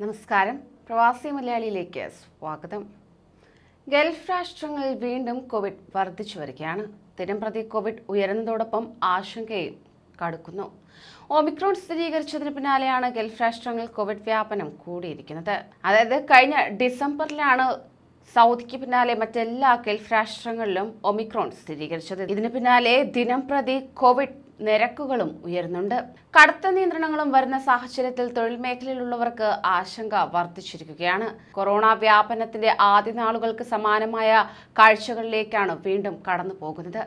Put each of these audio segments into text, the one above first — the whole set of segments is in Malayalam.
നമസ്കാരം. പ്രവാസി മലയാളിയിലേക്ക് സ്വാഗതം. ഗൾഫ് രാഷ്ട്രങ്ങളിൽ വീണ്ടും കോവിഡ് വർദ്ധിച്ചു വരികയാണ്. ദിനംപ്രതി കോവിഡ് ഉയരുന്നതോടൊപ്പം ആശങ്കയും കടുക്കുന്നു. ഒമിക്രോൺ സ്ഥിരീകരിച്ചതിന് പിന്നാലെയാണ് ഗൾഫ് രാഷ്ട്രങ്ങളിൽ കോവിഡ് വ്യാപനം കൂടിയിരിക്കുന്നത്. അതായത് കഴിഞ്ഞ ഡിസംബറിലാണ് സൗദിക്ക് പിന്നാലെ മറ്റെല്ലാ ഗൾഫ് രാഷ്ട്രങ്ങളിലും ഒമിക്രോൺ സ്ഥിരീകരിച്ചത്. ഇതിന് പിന്നാലെ ദിനംപ്രതി കോവിഡ് നിരക്കുകളും ഉയരുന്നുണ്ട്. കടുത്ത നിയന്ത്രണങ്ങളും വരുന്ന സാഹചര്യത്തിൽ തൊഴിൽ മേഖലയിലുള്ളവർക്ക് ആശങ്ക വർദ്ധിച്ചിരിക്കുകയാണ്. കൊറോണ വ്യാപനത്തിന്റെ ആദ്യ നാളുകൾക്ക് സമാനമായ കാഴ്ചകളിലേക്കാണ് വീണ്ടും കടന്നു പോകുന്നത്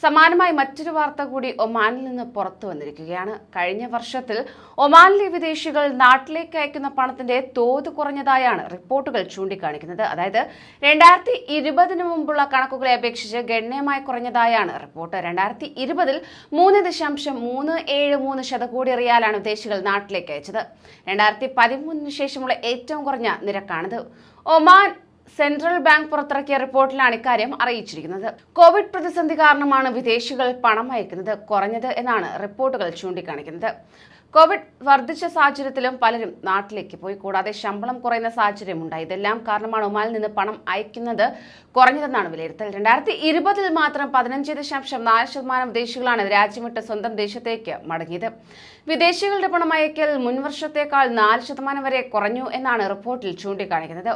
സമാനമായി മറ്റൊരു വാർത്ത കൂടി ഒമാനിൽ നിന്ന് പുറത്തു വന്നിരിക്കുകയാണ്. കഴിഞ്ഞ വർഷത്തിൽ ഒമാനിലെ വിദേശികൾ നാട്ടിലേക്ക് അയക്കുന്ന പണത്തിന്റെ തോത് കുറഞ്ഞതായാണ് റിപ്പോർട്ടുകൾ ചൂണ്ടിക്കാണിക്കുന്നത്. അതായത് രണ്ടായിരത്തി ഇരുപതിന് മുമ്പുള്ള കണക്കുകളെ അപേക്ഷിച്ച് ഗണ്യമായി കുറഞ്ഞതായാണ് റിപ്പോർട്ട്. രണ്ടായിരത്തി ഇരുപതിൽ മൂന്ന് ദശാംശം മൂന്ന് ഏഴ് മൂന്ന് ശതകോടി റിയാലാണ് വിദേശികൾ നാട്ടിലേക്ക് അയച്ചത്. രണ്ടായിരത്തി പതിമൂന്നിന് ശേഷമുള്ള ഏറ്റവും കുറഞ്ഞ നിരക്കാണിത്. ഒമാൻ സെൻട്രൽ ബാങ്ക് പുറത്തിറക്കിയ റിപ്പോർട്ടിലാണ് ഇക്കാര്യം അറിയിച്ചിരിക്കുന്നത്. കോവിഡ് പ്രതിസന്ധി കാരണമാണ് വിദേശികൾ പണം അയക്കുന്നത് കുറഞ്ഞത് എന്നാണ് റിപ്പോർട്ടുകൾ ചൂണ്ടിക്കാണിക്കുന്നത്. കോവിഡ് വർദ്ധിച്ച സാഹചര്യത്തിലും പലരും നാട്ടിലേക്ക് പോയി. കൂടാതെ ശമ്പളം കുറയുന്ന സാഹചര്യം ഉണ്ടായി ഇതെല്ലാം കാരണമാണ് ഒമാനിൽ നിന്ന് പണം അയക്കുന്നത് കുറഞ്ഞതെന്നാണ് വിലയിരുത്തൽ. രണ്ടായിരത്തി ഇരുപതിൽ മാത്രം പതിനഞ്ച് ദശാംശം നാല് ശതമാനം വിദേശികളാണ് രാജ്യം വിട്ട് സ്വന്തം ദേശത്തേക്ക് മടങ്ങിയത്. വിദേശികളുടെ പണം അയക്കൽ മുൻവർഷത്തേക്കാൾ നാല് ശതമാനം വരെ കുറഞ്ഞു എന്നാണ് റിപ്പോർട്ടിൽ ചൂണ്ടിക്കാണിക്കുന്നത്.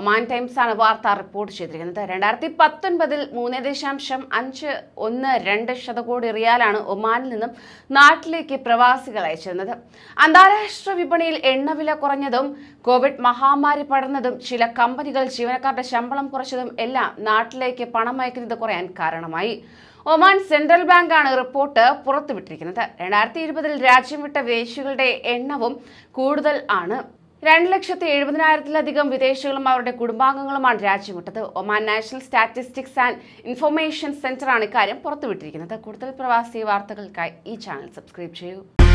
ഒമാൻ ടൈംസ് ആണ് വാർത്ത റിപ്പോർട്ട് ചെയ്തിരിക്കുന്നത്. രണ്ടായിരത്തി പത്തൊൻപതിൽ മൂന്ന് ദശാംശം അഞ്ച് ഒന്ന് രണ്ട് ശതകോടി റിയാലാണ് ഒമാനിൽ നിന്നും നാട്ടിലേക്ക് പ്രവാസികൾ അയച്ചിരുന്നത് അന്താരാഷ്ട്ര വിപണിയിൽ എണ്ണവില കുറഞ്ഞതും കോവിഡ് മഹാമാരി പടർന്നതും ചില കമ്പനികൾ ജീവനക്കാരുടെ ശമ്പളം കുറച്ചതും എല്ലാം നാട്ടിലേക്ക് പണം അയക്കുന്നത് കുറയാൻ കാരണമായി. ഒമാൻ സെൻട്രൽ ബാങ്കാണ് റിപ്പോർട്ട് പുറത്തുവിട്ടിരിക്കുന്നത്. രണ്ടായിരത്തി ഇരുപതിൽ രാജ്യം വിട്ട വിദേശികളുടെ എണ്ണവും കൂടുതൽ ആണ്. രണ്ട് ലക്ഷത്തി എഴുപതിനായിരത്തിലധികം വിദേശികളും അവരുടെ കുടുംബാംഗങ്ങളുമാണ് രാജ്യം വിട്ടത്. Oman national statistics and information സെന്ററാണ് ഇക്കാര്യം പുറത്തുവിട്ടിരിക്കുന്നത്. കൂടുതൽ പ്രവാസി വാർത്തകൾക്കായി ഈ ചാനൽ സബ്സ്ക്രൈബ് ചെയ്യൂ.